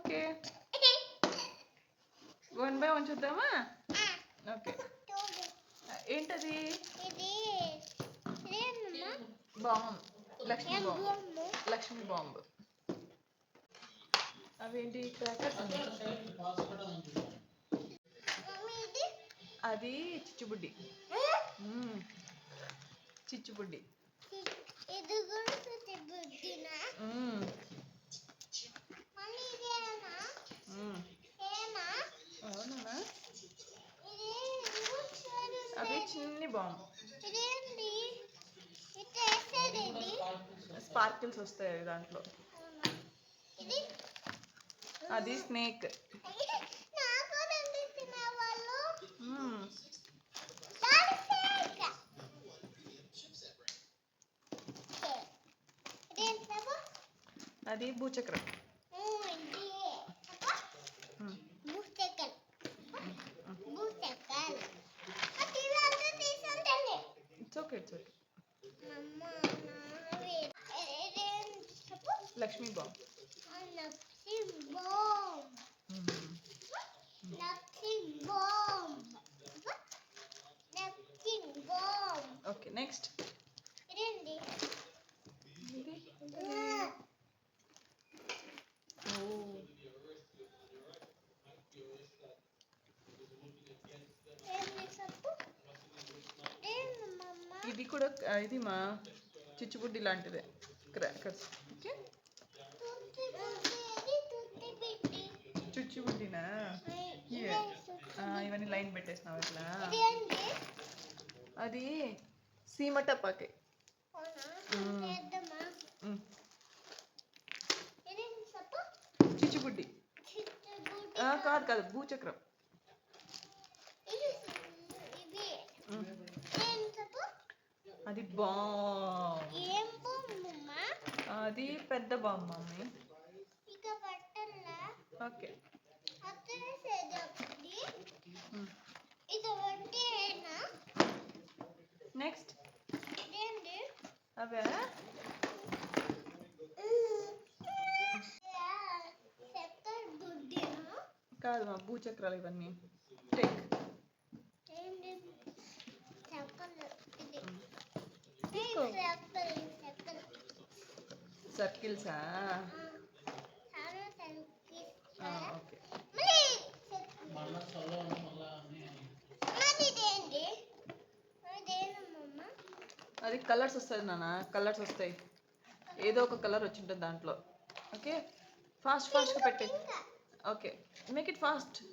Okay. One by one చూద్దామా? Okay. ఏంటది? Bomb. Lakshmi bomb. Lakshmi bomb. అవేంటి crackers అది చిచ్చుబుడ్డి. చిచ్చుబుడ్డి. ఇది కూడా అవి చిన్ని బాంబ్ స్పార్కిల్స్ వస్తాయి దాంట్లో. అది స్నేక్. బాబు అది భూచక్రం. ఇట్స్ ఓకే ఇట్స్ ఓకే అమ్మ నావి ఇదేంటి చెప్పు లక్ష్మీ బాంబ్ ఇది కూడా ఇది మా చిచ్చుబుడ్డి లాంటిదే. Crackers okay? చిచ్చుబుడ్డినా? ఇవన్నీ లైన్ పెట్టేసినావు ఇట్లా. అది సీమ టపాకే అవునా? మ్మ్. చేద్దామా మ్మ్. ఇదేంటి చెప్పు చిచ్చుబుడ్డి కాదు కాదు భూచక్రం. అది బాంబ్ ఏం బొమ్మ అది పెద్ద బాంబ్ మమ్మీ. ఇక బట్టల్లా ఓకే. అత్తనే సేదప్పటి నెక్స్ట్. ఇదేంటి? అవే. కాదు మా భూచక్రాలు ఇవన్నీ. టేక్ సర్కిల్సా? ఓకే. అది కలర్స్ వస్తుంది నాన్న కలర్స్ వస్తాయి. ఏదో ఒక కలర్ వచ్చింటుంది దాంట్లో. ఓకే? ఫాస్ట్ ఫాస్ట్గా పెట్టే. ఓకే. Make it fast.